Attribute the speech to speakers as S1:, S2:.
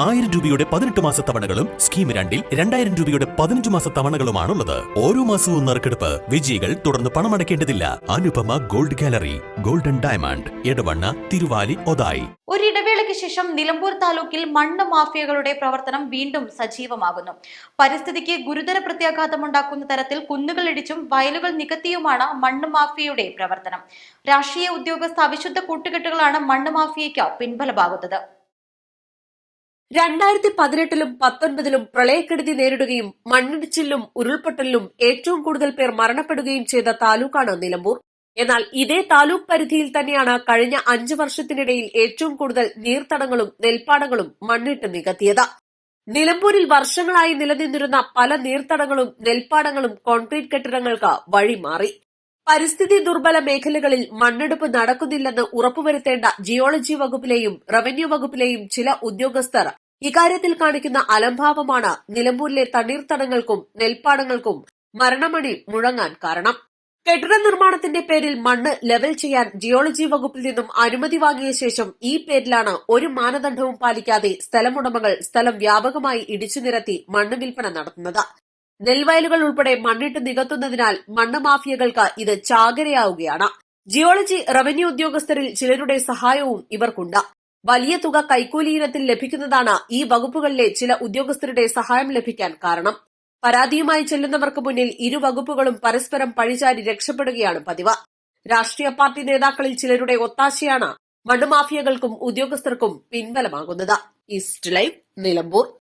S1: ആയിരം രൂപയുടെ പതിനെട്ട് മാസ തവണകളും സ്കീം രണ്ടിൽ രണ്ടായിരം രൂപയുടെ പതിനഞ്ച് മാസ തവണകളുമാണുള്ളത്. ഓരോ മാസവും നറുക്കെടുപ്പ് വിജയികൾ തുടർന്ന് പണമടയ്ക്കേണ്ടതില്ല. Anupama gold gallery golden diamond Edavanna Thiruvali Othayi.
S2: ഒരിടവേളയ്ക്ക് ശേഷം നിലമ്പൂർ താലൂക്കിൽ മണ്ണ് മാഫിയകളുടെ പ്രവർത്തനം വീണ്ടും സജീവമാകുന്നു. പരിസ്ഥിതിക്ക് ഗുരുതര പ്രത്യാഘാതമുണ്ടാക്കുന്ന തരത്തിൽ കുന്നുകൾ ഇടിച്ചും വയലുകൾ നികത്തിയുമാണ് മണ്ണ് മാഫിയയുടെ പ്രവർത്തനം. രാഷ്ട്രീയ ഉദ്യോഗസ്ഥ അവിശുദ്ധ കൂട്ടുകെട്ടുകളാണ് മണ്ണ് മാഫിയയ്ക്ക് പിൻബലമാകുന്നത്.
S3: രണ്ടായിരത്തി പതിനെട്ടിലും പത്തൊൻപതിലും പ്രളയക്കെടുതി നേരിടുകയും മണ്ണിടിച്ചിലും ഉരുൾപൊട്ടലിലും ഏറ്റവും കൂടുതൽ പേർ മരണപ്പെടുകയും ചെയ്ത താലൂക്കാണ് നിലമ്പൂർ. എന്നാൽ ഇതേ താലൂക്ക് പരിധിയിൽ തന്നെയാണ് കഴിഞ്ഞ അഞ്ചു വർഷത്തിനിടയിൽ ഏറ്റവും കൂടുതൽ നീർത്തടങ്ങളും നെൽപ്പാടങ്ങളും മണ്ണിട്ട് നികത്തിയത്. നിലമ്പൂരിൽ വർഷങ്ങളായി നിലനിന്നിരുന്ന പല നീർത്തടങ്ങളും നെൽപ്പാടങ്ങളും കോൺക്രീറ്റ് കെട്ടിടങ്ങൾക്ക് വഴിമാറി പരിസ്ഥിതി ദുർബല മേഖലകളിൽ മണ്ണെടുപ്പ് നടക്കുന്നില്ലെന്ന് ഉറപ്പുവരുത്തേണ്ട ജിയോളജി വകുപ്പിലെയും റവന്യൂ വകുപ്പിലെയും ചില ഉദ്യോഗസ്ഥർ ഇക്കാര്യത്തിൽ കാണിക്കുന്ന അലംഭാവമാണ് നിലമ്പൂരിലെ തണ്ണീർത്തടങ്ങൾക്കും നെൽപ്പാടങ്ങൾക്കും മരണമണി മുഴങ്ങാൻ കാരണം. കെട്ടിട നിർമ്മാണത്തിന്റെ പേരിൽ മണ്ണ് ലെവൽ ചെയ്യാൻ ജിയോളജി വകുപ്പിൽ നിന്നും അനുമതി വാങ്ങിയ ശേഷം ഈ പേരിലാണ് ഒരു മാനദണ്ഡവും പാലിക്കാതെ സ്ഥലമുടമകൾ സ്ഥലം വ്യാപകമായി ഇടിച്ചു നിരത്തി മണ്ണ് വിൽപ്പന നടത്തുന്നത്. നെൽവയലുകൾ ഉൾപ്പെടെ മണ്ണിട്ട് നികത്തുന്നതിനാൽ മണ്ണ് മാഫിയകൾക്ക് ഇത് ചാകരയാവുകയാണ്. ജിയോളജി റവന്യൂ ഉദ്യോഗസ്ഥരിൽ ചിലരുടെ സഹായവും ഇവർക്കുണ്ട്. വലിയ തുക കൈക്കൂലി ഇനത്തിൽ ലഭിക്കുന്നതാണ് ഈ വകുപ്പുകളിലെ ചില ഉദ്യോഗസ്ഥരുടെ സഹായം ലഭിക്കാൻ കാരണം. പരാതിയുമായി ചെല്ലുന്നവർക്ക് മുന്നിൽ ഇരു വകുപ്പുകളും പരസ്പരം പഴിചാരി രക്ഷപ്പെടുകയാണ് പതിവ്. രാഷ്ട്രീയ പാർട്ടി നേതാക്കളിൽ ചിലരുടെ ഒത്താശയാണ് മണ്ണുമാഫിയകൾക്കും ഉദ്യോഗസ്ഥർക്കും പിൻബലമാകുന്നത്. East live Nilambur.